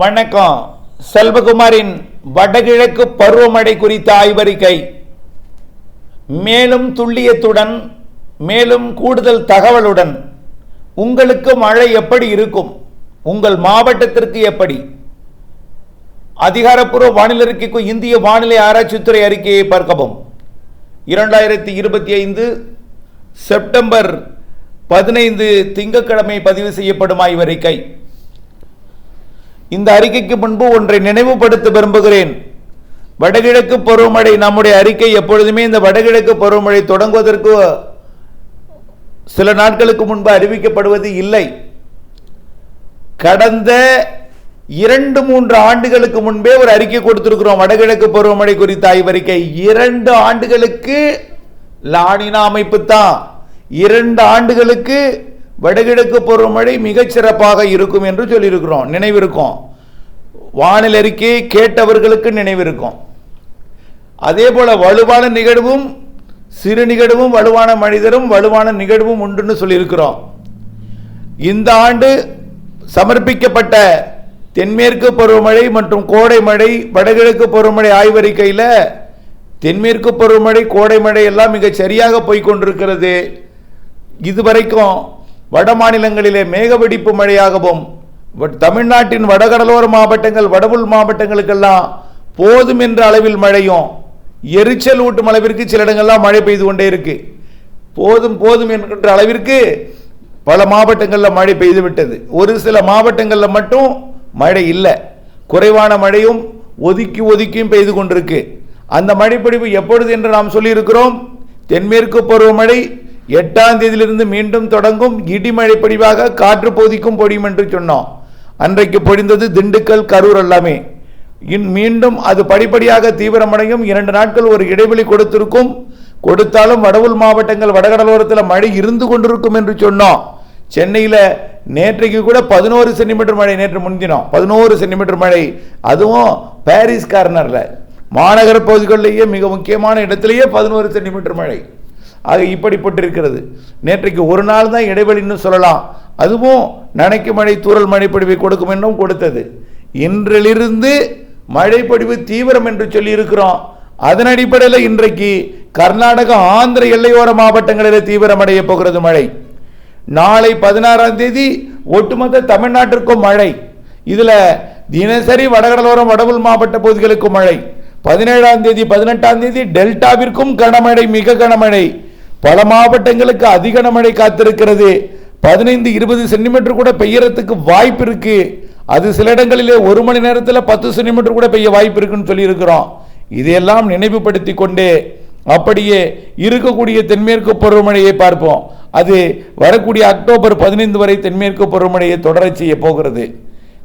வணக்கம். செல்வகுமாரின் வடகிழக்கு பருவமழை குறித்த ஆய்வறிக்கை. மேலும் துல்லியத்துடன் மேலும் கூடுதல் தகவலுடன் உங்களுக்கு மழை எப்படி இருக்கும்? உங்கள் மாவட்டத்திற்கு எப்படி? அதிகாரப்பூர்வ வானிலை அறிக்கைக்கு இந்திய வானிலை ஆராய்ச்சித்துறை அறிக்கையை பார்க்கவும். இரண்டாயிரத்தி இருபத்தி ஐந்து செப்டம்பர் பதினைந்து திங்கட்கிழமை பதிவு செய்யப்படும் ஆய்வறிக்கை. இந்த அறிக்கைக்கு முன்பு ஒன்றை நினைவுபடுத்த விரும்புகிறேன். வடகிழக்கு பருவமழை நம்முடைய அறிக்கை எப்பொழுதுமே இந்த வடகிழக்கு பருவமழை தொடங்குவதற்கு சில நாட்களுக்கு முன்பு அறிவிக்கப்படுவது இல்லை. கடந்த இரண்டு மூன்று ஆண்டுகளுக்கு முன்பே ஒரு அறிக்கை கொடுத்திருக்கிறோம். வடகிழக்கு பருவமழை குறித்த ஆய்வறிக்கை. இரண்டு ஆண்டுகளுக்கு லானினா அமைப்பு தான். இரண்டு ஆண்டுகளுக்கு வடகிழக்கு பருவமழை மிகச் சிறப்பாக இருக்கும் என்று சொல்லியிருக்கிறோம். நினைவிருக்கும். வானிலை அறிக்கையை கேட்டவர்களுக்கு நினைவிருக்கும். அதே போல வலுவான நிகழ்வும் சிறு நிகழ்வும் வலுவான மனிதரும் வலுவான நிகழ்வும் உண்டுன்னு சொல்லியிருக்கிறோம். இந்த ஆண்டு சமர்ப்பிக்கப்பட்ட தென்மேற்கு பருவமழை மற்றும் கோடை மழை வடகிழக்கு பருவமழை ஆய்வறிக்கையில் தென்மேற்கு பருவமழை கோடை மழை எல்லாம் மிகச் சரியாக போய்கொண்டிருக்கிறது இதுவரைக்கும் வட மாநிலங்களிலே மேகவெடிப்பு மழையாகவும் தமிழ்நாட்டின் வடகடலோர மாவட்டங்கள் வடவுள் மாவட்டங்களுக்கெல்லாம் போதும் என்ற அளவில் மழையும் எரிச்சல் ஊட்டும் அளவிற்கு சில இடங்கள்லாம் மழை பெய்து கொண்டே இருக்கு. போதும் போதும் என்கின்ற அளவிற்கு பல மாவட்டங்களில் மழை பெய்து விட்டது. ஒரு சில மாவட்டங்களில் மட்டும் மழை இல்லை. குறைவான மழையும் ஒதுக்கி ஒதுக்கியும் பெய்து கொண்டிருக்கு. அந்த மழைப்பொழிவு எப்பொழுது என்று நாம் சொல்லியிருக்கிறோம்? தென்மேற்கு பருவமழை எட்டாம் தேதியிலிருந்து மீண்டும் தொடங்கும் இடிமழை பொழிவாக காற்று பொதிக்கும் பொடியும் என்று சொன்னோம். அன்றைக்கு பொழிந்தது திண்டுக்கல் கரூர் எல்லாமே. இன் மீண்டும் அது படிப்படியாக தீவிரமடையும். இரண்டு நாட்கள் ஒரு இடைவெளி கொடுத்திருக்கும். கொடுத்தாலும் வடவுள் மாவட்டங்கள் வடகடலோரத்தில் மழை இருந்து கொண்டிருக்கும் என்று சொன்னோம். சென்னையில் நேற்றைக்கு கூட பதினோரு சென்டிமீட்டர் மழை நேற்று முன்தினம். பதினோரு சென்டிமீட்டர் மழை. அதுவும் பாரிஸ் கார்னரில். மாநகர பகுதிகளிலேயே மிக முக்கியமான இடத்திலேயே பதினோரு சென்டிமீட்டர் மழை. ஆக இப்படிப்பட்டிருக்கிறது. நேற்றைக்கு ஒரு நாள் தான் இடைவெளின்னு சொல்லலாம். அதுவும் நனைக்கு மழை தூரல் மழை கொடுக்கும் என்றும் கொடுத்தது. இன்றிலிருந்து மழைப்படிவு தீவிரம் என்று சொல்லியிருக்கிறோம். அதன் அடிப்படையில் இன்றைக்கு கர்நாடகா ஆந்திர எல்லையோர மாவட்டங்களில் தீவிரமடைய போகிறது மழை. நாளை பதினாறாம் தேதி ஒட்டுமொத்த தமிழ்நாட்டிற்கும் மழை. இதில் தினசரி வடகடலோரம் வடவுள் மாவட்ட பகுதிகளுக்கும் மழை. பதினேழாம் தேதி பதினெட்டாம் தேதி டெல்டாவிற்கும் கனமழை மிக கனமழை. பல மாவட்டங்களுக்கு அதிக மழை காத்திருக்கிறது. பதினைந்து இருபது சென்டிமீட்டர் கூட பெய்யறதுக்கு வாய்ப்பு இருக்கு. அது சில இடங்களிலே ஒரு மணி நேரத்தில் பத்து சென்டிமீட்டர் கூட பெய்ய வாய்ப்பு இருக்குன்னு சொல்லியிருக்கிறோம். இதையெல்லாம் நினைவுபடுத்தி கொண்டே அப்படியே இருக்கக்கூடிய தென்மேற்கு பருவமழையை பார்ப்போம். அது வரக்கூடிய அக்டோபர் பதினைந்து வரை தென்மேற்கு பருவமழையை தொடர செய்ய போகிறது.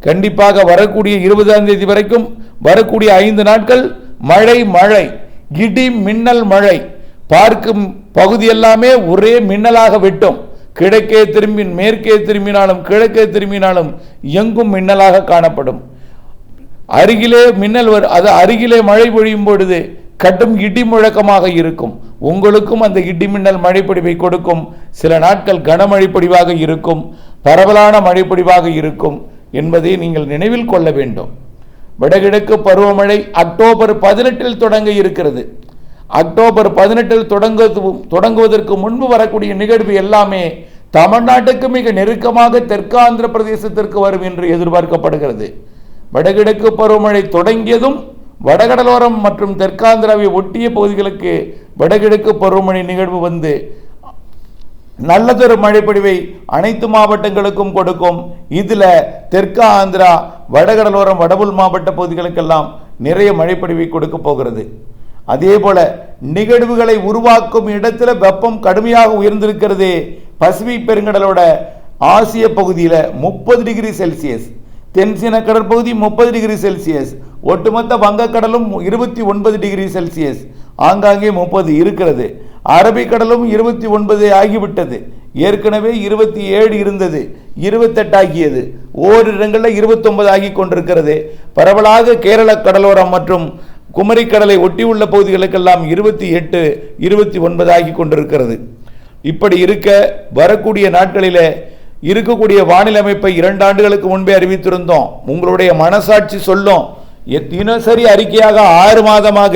கண்டிப்பாக வரக்கூடிய இருபதாம் தேதி வரைக்கும் வரக்கூடிய ஐந்து நாட்கள் மழை மழை இடி மின்னல் மழை. பார்க்கும் பகுதி எல்லாமே ஒரே மின்னலாக வெட்டும். கிழக்கே திரும்பி மேற்கே திரும்பினாலும் கிழக்கே திரும்பினாலும் எங்கும் மின்னலாக காணப்படும். அருகிலே மின்னல் வரும் அது அருகிலே மழை பொழியும் பொழுது கட்டும் இடி முழக்கமாக இருக்கும். உங்களுக்கும் அந்த இடி மின்னல் மழைப்பொடிவை கொடுக்கும். சில நாட்கள் கனமழைப்பொடிவாக இருக்கும். பரவலான மழைப்பொடிவாக இருக்கும் என்பதை நீங்கள் நினைவில் கொள்ள வேண்டும். வடகிழக்கு பருவமழை அக்டோபர் பதினெட்டில் தொடங்க இருக்கிறது. அக்டோபர் பதினெட்டில் தொடங்க தொடங்குவதற்கு முன்பு வரக்கூடிய நிகழ்வு எல்லாமே தமிழ்நாட்டுக்கு மிக நெருக்கமாக தெற்காந்திர பிரதேசத்திற்கு வரும் என்று எதிர்பார்க்கப்படுகிறது. வடகிழக்கு பருவமழை தொடங்கியதும் வடகடலோரம் மற்றும் தெற்காந்திராவை ஒட்டிய பகுதிகளுக்கு வடகிழக்கு பருவமழை நிகழ்வு வந்து நல்லதொரு மழைப்பொழிவை அனைத்து மாவட்டங்களுக்கும் கொடுக்கும். இதில் தெற்கு ஆந்திரா வடகடலோரம் வடபுல் மாவட்ட பகுதிகளுக்கெல்லாம் நிறைய மழைப்பொழிவை கொடுக்க போகிறது. அதே போல நிகழ்வுகளை உருவாக்கும் இடத்துல வெப்பம் கடுமையாக உயர்ந்திருக்கிறது பசிபிக் பெருங்கடலோட ஆசிய பகுதியில் முப்பது டிகிரி செல்சியஸ் தென்சீன கடற்பகுதி முப்பது டிகிரி செல்சியஸ் ஒட்டுமொத்த வங்கக்கடலும் இருபத்தி ஒன்பது டிகிரி செல்சியஸ் ஆங்காங்கே முப்பது இருக்கிறது. அரபிக்கடலும் இருபத்தி ஒன்பது ஆகிவிட்டது. ஏற்கனவே இருபத்தி ஏழு இருந்தது இருபத்தெட்டு ஆகியது. ஓரிடங்களில் இருபத்தொன்பது ஆகி கொண்டிருக்கிறது. பரவலாக கேரள கடலோரம் மற்றும் குமரிக்கடலை ஒட்டியுள்ள பகுதிகளுக்கெல்லாம் இருபத்தி எட்டு இருபத்தி ஒன்பது ஆகி கொண்டிருக்கிறது. இப்படி இருக்க வரக்கூடிய நாட்களிலே இருக்கக்கூடிய வானிலை அமைப்பை இரண்டு ஆண்டுகளுக்கு முன்பே அறிவித்திருந்தோம். உங்களுடைய மனசாட்சி சொல்லும். தினசரி அறிக்கையாக ஆறு மாதமாக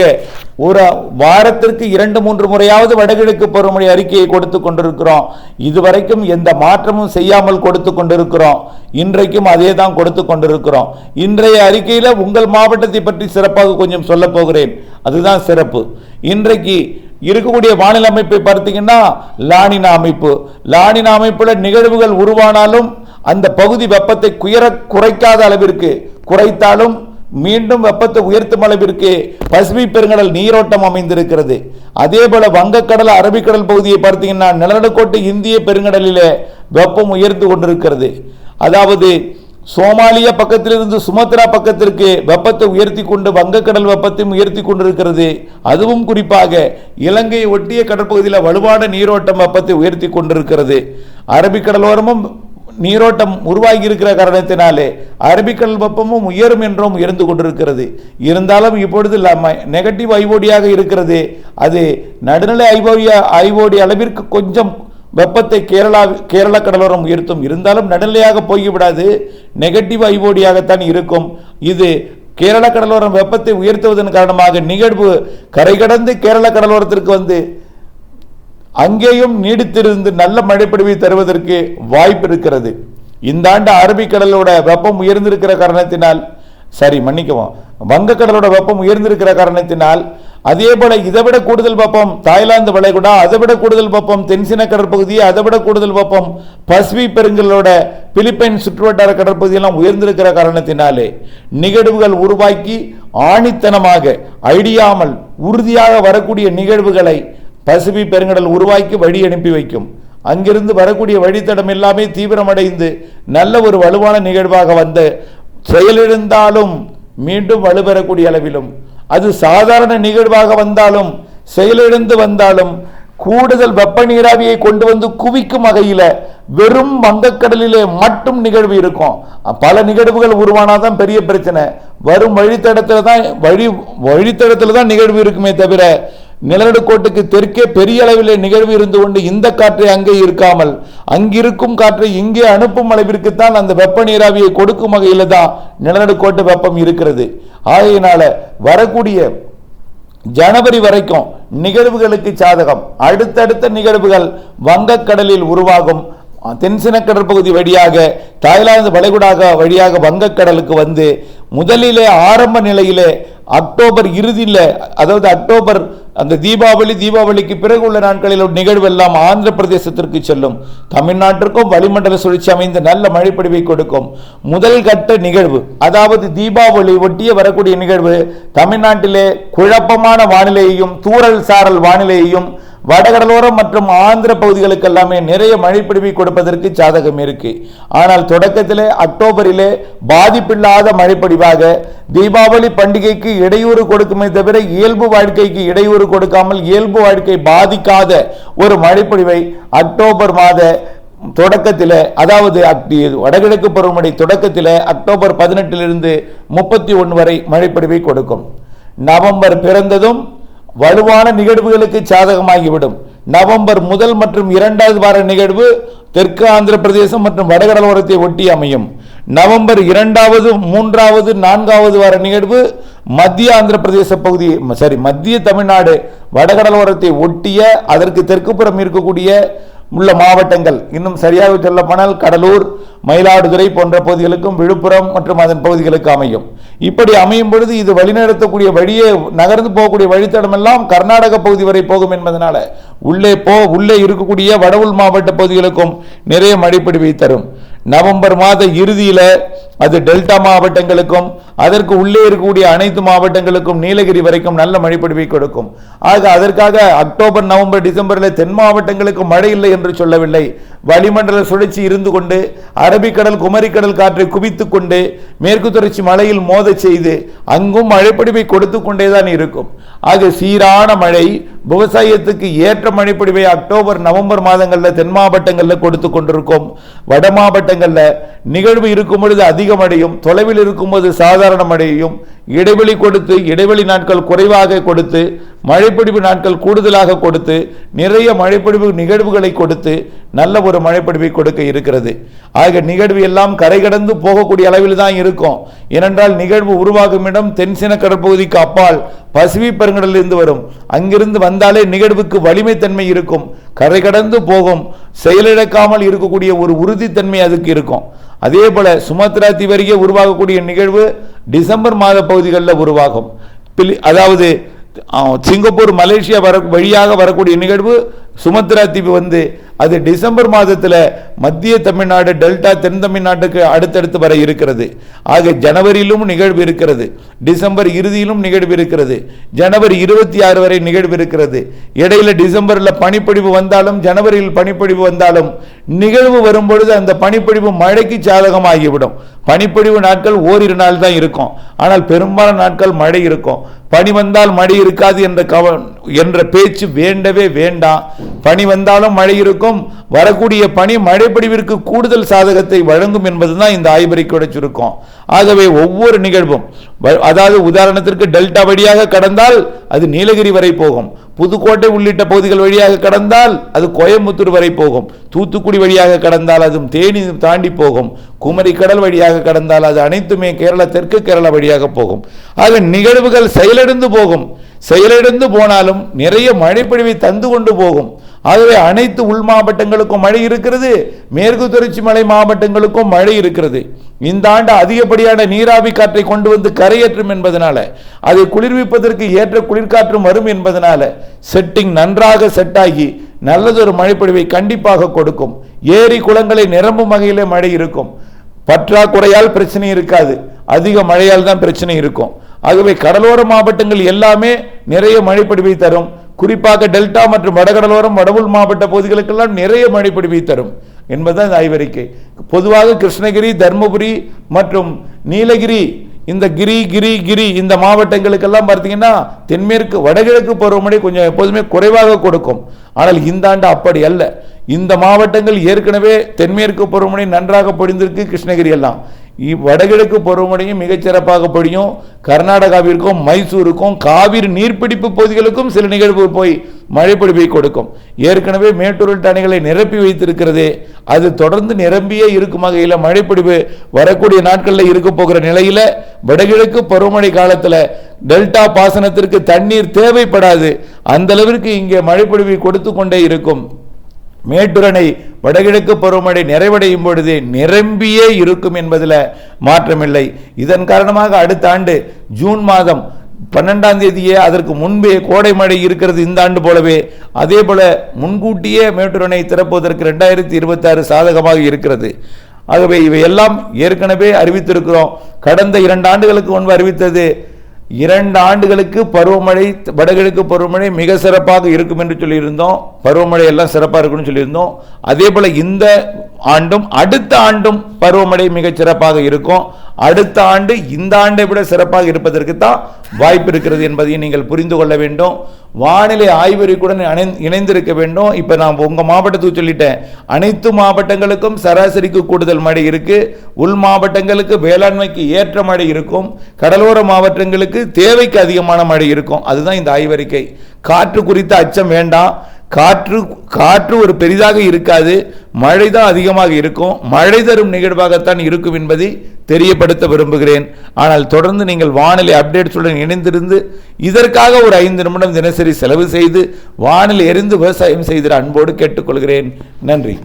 ஒரு வாரத்திற்கு இரண்டு மூன்று முறையாவது வடகிழக்கு பருவமழை அறிக்கையை கொடுத்து கொண்டிருக்கிறோம். இதுவரைக்கும் எந்த மாற்றமும் செய்யாமல் கொடுத்து கொண்டிருக்கிறோம். இன்றைக்கும் அதே தான் கொடுத்து கொண்டிருக்கிறோம். இன்றைய அறிக்கையில் உங்கள் மாவட்டத்தை பற்றி சிறப்பாக கொஞ்சம் சொல்ல போகிறேன். அதுதான் சிறப்பு. இன்றைக்கு இருக்கக்கூடிய வானிலை அமைப்பை பார்த்தீங்கன்னா லானினா அமைப்பு. லானினா அமைப்பில் நிகழ்வுகள் உருவானாலும் அந்த பகுதி வெப்பத்தை குயர குறைக்காத அளவிற்கு குறைத்தாலும் மீண்டும் வெப்பத்தை உயர்த்தும் அளவிற்கு பசிபிக் பெருங்கடல் நீரோட்டம் அமைந்திருக்கிறது. அதே போல வங்கக்கடல் அரபிக்கடல் பகுதியை பார்த்தீங்கன்னா நிலநடுக்கோட்டு இந்திய பெருங்கடலிலே வெப்பம் உயர்ந்து கொண்டிருக்கிறது. அதாவது சோமாலியா பக்கத்திலிருந்து சுமத்ரா பக்கத்திற்கு வெப்பத்தை உயர்த்தி கொண்டு வங்கக்கடல் வெப்பத்தையும் உயர்த்தி கொண்டிருக்கிறது. அதுவும் குறிப்பாக இலங்கையை ஒட்டிய கடற்பகுதியில் வலுவான நீரோட்டம் வெப்பத்தை உயர்த்தி கொண்டிருக்கிறது. அரபிக்கடலோரமும் நீரோட்டம் உருவாகி இருக்கிற காரணத்தினாலே அரபிக்கடல் வெப்பமும் உயரும் என்றும் இருந்து கொண்டிருக்கிறது. இருந்தாலும் இப்பொழுது நெகட்டிவ் ஐஓடியாக இருக்கிறது. அது நடுநிலை ஐஓடி ஐஓடி அளவிற்கு கொஞ்சம் வெப்பத்தை கேரளா கேரள கடலோரம் உயர்த்தும். இருந்தாலும் நடுநிலையாக போய்விடாது. நெகட்டிவ் ஐஓடியாகத்தான் இருக்கும். இது கேரள கடலோரம் வெப்பத்தை உயர்த்துவதன் காரணமாக நிகழ்வு கரை கடந்து கேரள கடலோரத்திற்கு வந்து அங்கேயும் நீடித்திருந்து நல்ல மழைப்பொழிவை தருவதற்கு வாய்ப்பு இருக்கிறது. இந்த ஆண்டு அரபிக்கடலோட வெப்பம் உயர்ந்திருக்கிற காரணத்தினால் சரி மன்னிக்கவும் வங்கக்கடலோட வெப்பம் உயர்ந்திருக்கிற காரணத்தினால் அதே போல இதை விட கூடுதல் வெப்பம் தாய்லாந்து வளைகுடா அதை விட கூடுதல் வெப்பம் தென்சின கடற்பகுதி அதை விட கூடுதல் வெப்பம் பசிபிக் பெருங்கலோட பிலிப்பைன் சுற்றுவட்டார கடற்பகுதியெல்லாம் உயர்ந்திருக்கிற காரணத்தினாலே நிகழ்வுகள் உருவாக்கி ஆணித்தனமாக அழியாமல் உறுதியாக வரக்கூடிய நிகழ்வுகளை பசிபி பெருங்கடல் உருவாக்கி வழி அனுப்பி வைக்கும். அங்கிருந்து வரக்கூடிய வழித்தடம் எல்லாமே தீவிரமடைந்து நல்ல ஒரு வலுவான நிகழ்வாக வந்து செயலிழந்தாலும் மீண்டும் வலுப்பெறக்கூடிய அளவிலும். அது சாதாரண நிகழ்வாக வந்தாலும் செயலிழந்து வந்தாலும் கூடுதல் வெப்ப நீராவியை கொண்டு வந்து குவிக்கும் வகையில் வெறும் வங்கக்கடலிலே மட்டும் நிகழ்வு இருக்கும். பல நிகழ்வுகள் உருவானாதான் பெரிய பிரச்சனை. வரும் வழித்தடத்தில் தான் வழி வழித்தடத்தில் தான் நிகழ்வு இருக்குமே தவிர நிலநடுக்கோட்டுக்கு தெற்கே பெரிய அளவிலே நிகழ்வு இருந்து கொண்டு இந்த காற்றை அங்கே இருக்காமல் அங்கிருக்கும் காற்றை இங்கே அனுப்பும் அளவிற்குத்தான் அந்த வெப்ப நீராவியை கொடுக்கும் வகையில் தான் நிலநடுக்கோட்டு வெப்பம் இருக்கிறது. ஆகையினால வரக்கூடிய ஜனவரி வரைக்கும் நிகழ்வுகளுக்கு சாதகம் அடுத்தடுத்த நிகழ்வுகள் வங்கக்கடலில் உருவாகும். தென்சின கடற்பகுதி வழியாக தாய்லாந்து வளைகுடாக வழியாக வங்கக்கடலுக்கு வந்து முதலிலே ஆரம்ப நிலையிலே அக்டோபர் இறுதியில் அதாவது அக்டோபர் அந்த தீபாவளி தீபாவளிக்கு பிறகு உள்ள நாட்களில் ஒரு நிகழ்வு எல்லாம் ஆந்திர பிரதேசத்திற்கு செல்லும். தமிழ்நாட்டிற்கும் வளிமண்டல சுழற்சி அமைந்த நல்ல மழைப்பொழிவை கொடுக்கும். முதல் கட்ட நிகழ்வு அதாவது தீபாவளி ஒட்டிய வரக்கூடிய நிகழ்வு தமிழ்நாட்டிலே குழப்பமான வானிலையையும் தூறல் சாரல் வானிலையையும் வடகடலோரம் மற்றும் ஆந்திர பகுதிகளுக்கு எல்லாமே நிறைய மழைப்பிடிவை கொடுப்பதற்கு சாதகம் இருக்கு. ஆனால் தொடக்கத்திலே அக்டோபரிலே பாதிப்பில்லாத மழைப்பொழிவாக தீபாவளி பண்டிகைக்கு இடையூறு கொடுக்குமே தவிர இயல்பு வாழ்க்கைக்கு இடையூறு கொடுக்காமல் இயல்பு வாழ்க்கை பாதிக்காத ஒரு மழைப்பொழிவை அக்டோபர் மாத தொடக்கத்தில் அதாவது வடகிழக்கு பருவமழை தொடக்கத்தில் அக்டோபர் பதினெட்டிலிருந்து முப்பத்தி ஒன்று வரை மழைப்பொழிவை கொடுக்கும். நவம்பர் பிறந்ததும் வலுவான நிகழ்வுகளுக்கு சாதகமாகிவிடும். நவம்பர் முதல் மற்றும் இரண்டாவது வார நிகழ்வு தெற்கு ஆந்திர பிரதேசம் மற்றும் வடகடலோரத்தை ஒட்டி அமையும். நவம்பர் இரண்டாவது மூன்றாவது நான்காவது வார நிகழ்வு மத்திய ஆந்திர பிரதேச பகுதி சாரி மத்திய தமிழ்நாடு வடகடலோரத்தை ஒட்டிய அதற்கு தெற்குப்புறம் இருக்கக்கூடிய உள்ள மாவட்டங்கள். இன்னும் சரியாக சொல்லப்போனால் கடலூர் மயிலாடுதுறை போன்ற பகுதிகளுக்கும் விழுப்புரம் மற்றும் அதன் பகுதிகளுக்கு அமையும். இப்படி அமையும் பொழுது இது வழிநடத்தக்கூடிய வழியே நகர்ந்து போகக்கூடிய வழித்தடம் எல்லாம் கர்நாடக பகுதி வரை போகும் என்பதனால உள்ளே போ உள்ளே இருக்கக்கூடிய வட மாவட்ட பகுதிகளுக்கும் நிறைய மழைப்பிடிவை தரும். நவம்பர் மாத இறுதியில அது டெல்டா மாவட்டங்களுக்கும் அதற்கு உள்ளே இருக்கக்கூடிய அனைத்து மாவட்டங்களுக்கும் நீலகிரி வரைக்கும் நல்ல மழைப்பொழிவை கொடுக்கும். ஆக அதற்காக அக்டோபர் நவம்பர் டிசம்பரில் தென் மாவட்டங்களுக்கு மழை இல்லை என்று சொல்லவில்லை. வளிமண்டல சுழற்சி இருந்து கொண்டு அரபிக்கடல் குமரிக்கடல் காற்றை குவித்து கொண்டு மேற்கு தொடர்ச்சி மலையில் மோத செய்து அங்கும் மழைப்பொழிவை கொடுத்து கொண்டேதான் இருக்கும். ஆக சீரான மழை விவசாயத்துக்கு ஏற்ற மழைப்பொழிவை அக்டோபர் நவம்பர் மாதங்களில் தென் மாவட்டங்களில் கொடுத்து கொண்டிருக்கும். வட மாவட்டங்களில் நிகழ்வு இருக்கும் பொழுது அதிக மழையும் தொலைவில் இருக்கும்போது சாதாரண மழையும் இடைவெளி கொடுத்து இடைவெளி நாட்கள் குறைவாக கொடுத்து மழைப்பிடிப்பு நாட்கள் கூடுதலாக கொடுத்து நிறைய மழைப்பிடிப்பு நிகழ்வுகளை கொடுத்து நல்ல ஒரு மழைப்பிடிப்பை கொடுக்க இருக்கிறது. ஆக நிகழ்வு எல்லாம் கரை கடந்து போகக்கூடிய அளவில் தான் இருக்கும். ஏனென்றால் நிகழ்வு உருவாகும் இடம் தென்சின கடற்பகுதிக்கு அப்பால் பசிபிக் பெருங்கடலிலிருந்து வரும். அங்கிருந்து வந்தாலே நிகழ்வுக்கு வலிமைத்தன்மை இருக்கும். கரை கடந்து போகும் செயலிழக்காமல் இருக்கக்கூடிய ஒரு உறுதித்தன்மை அதுக்கு இருக்கும். அதே போல சுமத்ரா தீவு உருவாகக்கூடிய நிகழ்வு டிசம்பர் மாத பகுதிகளில் உருவாகும். அதாவது சிங்கப்பூர் மலேசியா வர வழியாக வரக்கூடிய நிகழ்வு சுமத்ரா தீவு வந்து அது டிசம்பர் மாதத்தில் மத்திய தமிழ்நாடு டெல்டா தென் தமிழ்நாட்டுக்கு அடுத்தடுத்து வர இருக்கிறது. ஆக ஜனவரியிலும் நிகழ்வு இருக்கிறது. டிசம்பர் இறுதியிலும் நிகழ்வு இருக்கிறது. ஜனவரி இருபத்தி ஆறு வரை நிகழ்வு இருக்கிறது. இடையில டிசம்பரில் பனிப்பொழிவு வந்தாலும் ஜனவரியில் பனிப்பொழிவு வந்தாலும் நிகழ்வு வரும்பொழுது அந்த பனிப்பொழிவு மழைக்கு சாதகமாகிவிடும். பனிப்பொழிவு நாட்கள் ஓரிரு நாள் தான் இருக்கும். ஆனால் பெரும்பாலான நாட்கள் மழை இருக்கும். பனி வந்தால் மழை இருக்காது என்ற கவ என்ற பேச்சு வேண்டவே வேண்டாம். பனி வந்தாலும் மழை இருக்கும். வரக்கூடிய பணி மழைப்படிவிற்கு கூடுதல் சாதகத்தை வழங்கும் என்பதுதான் இந்த ஆய்வறிக்கையோட சுருக்கம். ஆகவே ஒவ்வொரு நிகழ்வும் வ- அதாவது உதாரணத்திற்கு டெல்டா வழியாக கடந்தால் அது நீலகிரி வரை போகும். புதுக்கோட்டை உள்ளிட்ட பகுதிகள் வழியாக கடந்தால் அது கோயம்புத்தூர் வரை போகும். தூத்துக்குடி வழியாக கடந்தால் அதுவும் தேனி தாண்டி போகும். குமரி கடல் வழியாக கடந்தால் அது அனைத்துமே கேரளா தெற்கு கேரளா வழியாக போகும். ஆக நிகழ்வுகள் செயலிழந்து போகும். செயலிழந்து போனாலும் நிறைய மழைப்பொழிவை தந்து கொண்டு போகும். ஆகவே அனைத்து உள் மாவட்டங்களுக்கும் மழை இருக்கிறது மேற்கு தொடர்ச்சி மலை மாவட்டங்களுக்கும் மழை இருக்கிறது. இந்த ஆண்டு அதிகப்படியான நீராவி காற்றை கொண்டு வந்து கரையேற்றும் என்பதனால அதை குளிர்விப்பதற்கு ஏற்ற குளிர்காற்றும் வரும் என்பதனால செட்டிங் நன்றாக செட்டாகி நல்லதொரு மழைப்பொழிவை கண்டிப்பாக கொடுக்கும். ஏரி குளங்களை நிரம்பும் வகையிலே மழை இருக்கும். பற்றாக்குறையால் பிரச்சனை இருக்காது. அதிக மழையால் தான் பிரச்சனை இருக்கும். ஆகவே கடலோர மாவட்டங்கள் எல்லாமே நிறைய மழைப்பொழிவை தரும். குறிப்பாக டெல்டா மற்றும் வடகடலோரம் வடவுள் மாவட்ட பகுதிகளுக்கெல்லாம் நிறைய மழைப்பொழிவை தரும் என்பதுதான் இந்த ஆய்வறிக்கை பொதுவாக கிருஷ்ணகிரி தர்மபுரி மற்றும் நீலகிரி இந்த கிரி கிரி கிரி இந்த மாவட்டங்களுக்கெல்லாம் பார்த்தீங்கன்னா தென்மேற்கு வடகிழக்கு பருவமழை கொஞ்சம் எப்போதுமே குறைவாக கொடுக்கும். ஆனால் இந்த ஆண்டு அப்படி அல்ல. இந்த மாவட்டங்கள் ஏற்கனவே தென்மேற்கு பருவமழை நன்றாக பொழிந்திருக்கு கிருஷ்ணகிரி எல்லாம். வடகிழக்கு பருவமழையும் மிகச்சிறப்பாக பொழியும். கர்நாடகாவிற்கும் மைசூருக்கும் காவிரி நீர்ப்பிடிப்பு பகுதிகளுக்கும் சில நிகழ்வு போய் மழைப்பொழிவை கொடுக்கும். ஏற்கனவே மேட்டூரில் அணைகளை நிரப்பி வைத்திருக்கிறதே. அது தொடர்ந்து நிரம்பியே இருக்கும் வகையில் மழைப்பொழிவு வரக்கூடிய நாட்களில் இருக்க போகிற நிலையில் வடகிழக்கு பருவமழை காலத்தில் டெல்டா பாசனத்திற்கு தண்ணீர் தேவைப்படாது. அந்த அளவிற்கு இங்கே மழைப்பொழிவை கொடுத்து கொண்டே இருக்கும். மேட்டுரணை வடகிழக்கு பருவமழை நிறைவடையும் பொழுது நிரம்பியே இருக்கும் என்பதில் மாற்றமில்லை. இதன் காரணமாக அடுத்த ஆண்டு ஜூன் மாதம் பன்னெண்டாம் தேதியே அதற்கு முன்பே கோடை மழை இருக்கிறது இந்த ஆண்டு போலவே. அதே போல முன்கூட்டியே மேட்டுரணை திறப்பதற்கு ரெண்டாயிரத்தி இருபத்தாறு சாதகமாக இருக்கிறது. ஆகவே இவையெல்லாம் ஏற்கனவே அறிவித்திருக்கிறோம். கடந்த இரண்டு ஆண்டுகளுக்கு முன்பு அறிவித்தது இரண்டு ஆண்டுகளுக்கு பருவமழை வடகிழக்கு பருவமழை மிக சிறப்பாக இருக்கும் என்று சொல்லியிருந்தோம். பருவமழை எல்லாம் சிறப்பாக இருக்கும்னு சொல்லியிருந்தோம். அதே போல் இந்த ஆண்டும் அடுத்த ஆண்டும் பருவமழை மிக சிறப்பாக இருக்கும். அடுத்த ஆண்டு இந்த ஆண்டை விட சிறப்பாக இருப்பதற்கு தான் வாய்ப்பு இருக்கிறது என்பதையும் நீங்கள் புரிந்து கொள்ள வேண்டும். வானிலை ஆய்வறிக்கையுடன் இணை- இணைந்திருக்க வேண்டும். இப்போ நான் உங்கள் மாவட்டத்துக்கு சொல்லிட்டேன். அனைத்து மாவட்டங்களுக்கும் சராசரிக்கு கூடுதல் மழை இருக்குது உள் மாவட்டங்களுக்கு வேளாண்மைக்கு ஏற்ற மழை இருக்கும். கடலோர மாவட்டங்களுக்கு தேவைக்கு அதிகமான மழை இருக்கும். அதுதான் இந்த ஆய்வறிக்கை. காற்று குறித்த அச்சம் வேண்டாம். காற்று காற்று ஒரு பெரிதாக இருக்காது. மழை தான் அதிகமாக இருக்கும். மழை தரும் நிகழ்வாகத்தான் இருக்கும் என்பதை தெரியப்படுத்த விரும்புகிறேன். ஆனால் தொடர்ந்து நீங்கள் வானிலை அப்டேட்ஸுடன் இணைந்திருந்து இதற்காக ஒரு ஐந்து நிமிடம் தினசரி செலவு செய்து வானிலை எரிந்து விவசாயம் செய்கிற அன்போடு கேட்டுக்கொள்கிறேன். நன்றி.